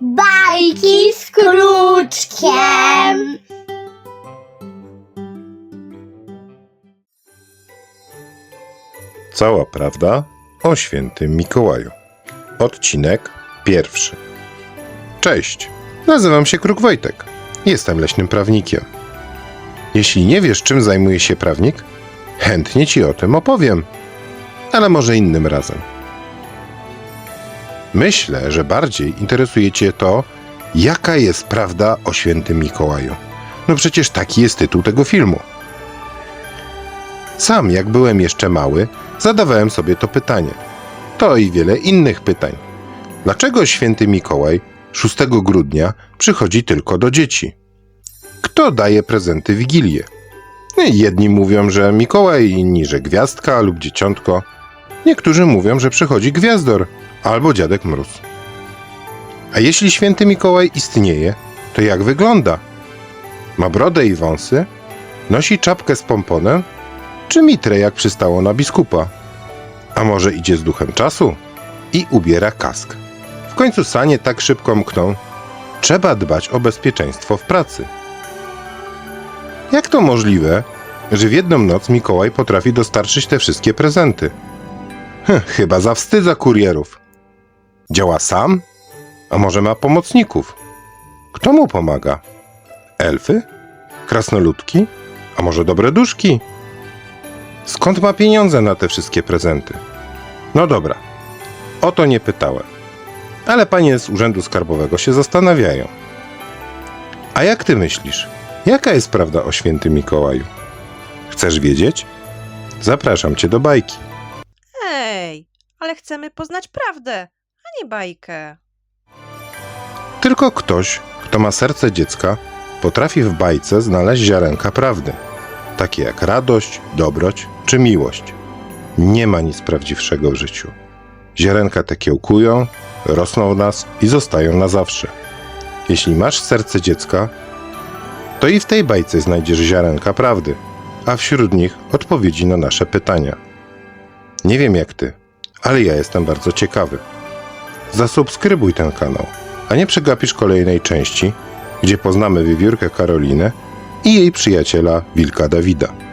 Bajki z kruczkiem. Cała prawda o świętym Mikołaju. Odcinek pierwszy. Cześć, nazywam się Kruk Wojtek. Jestem leśnym prawnikiem. Jeśli nie wiesz, czym zajmuje się prawnik, chętnie ci o tym opowiem, ale może innym razem. Myślę, że bardziej interesuje cię to, jaka jest prawda o świętym Mikołaju. No przecież taki jest tytuł tego filmu. Sam, jak byłem jeszcze mały, zadawałem sobie to pytanie. To i wiele innych pytań. Dlaczego święty Mikołaj 6 grudnia przychodzi tylko do dzieci? Kto daje prezenty Wigilię? No Jedni mówią, że Mikołaj, inni, że gwiazdka lub dzieciątko. Niektórzy mówią, że przychodzi gwiazdor albo dziadek mróz. A jeśli święty Mikołaj istnieje, to jak wygląda? Ma brodę i wąsy? Nosi czapkę z pomponem? czy mitrę jak przystało na biskupa. A może idzie z duchem czasu i ubiera kask. W końcu sanie tak szybko mkną. Trzeba dbać o bezpieczeństwo w pracy. Jak to możliwe, że w jedną noc Mikołaj potrafi dostarczyć te wszystkie prezenty? Hm, chyba zawstydza kurierów. Działa sam? A może ma pomocników? Kto mu pomaga? Elfy? Krasnoludki? A może dobre duszki? Skąd ma pieniądze na te wszystkie prezenty? No dobra, o to nie pytałem. Ale panie z Urzędu Skarbowego się zastanawiają. A jak ty myślisz, jaka jest prawda o świętym Mikołaju? Chcesz wiedzieć? Zapraszam cię do bajki. Ej, ale chcemy poznać prawdę, a nie bajkę. Tylko ktoś, kto ma serce dziecka, potrafi w bajce znaleźć ziarenka prawdy, takie jak radość, dobroć czy miłość. Nie ma nic prawdziwszego w życiu. Ziarenka te kiełkują, rosną w nas i zostają na zawsze. Jeśli masz serce dziecka, to i w tej bajce znajdziesz ziarenka prawdy, a wśród nich odpowiedzi na nasze pytania. Nie wiem jak ty, ale ja jestem bardzo ciekawy. Zasubskrybuj ten kanał, a nie przegapisz kolejnej części, gdzie poznamy wiewiórkę Karolinę i jej przyjaciela Wilka Dawida.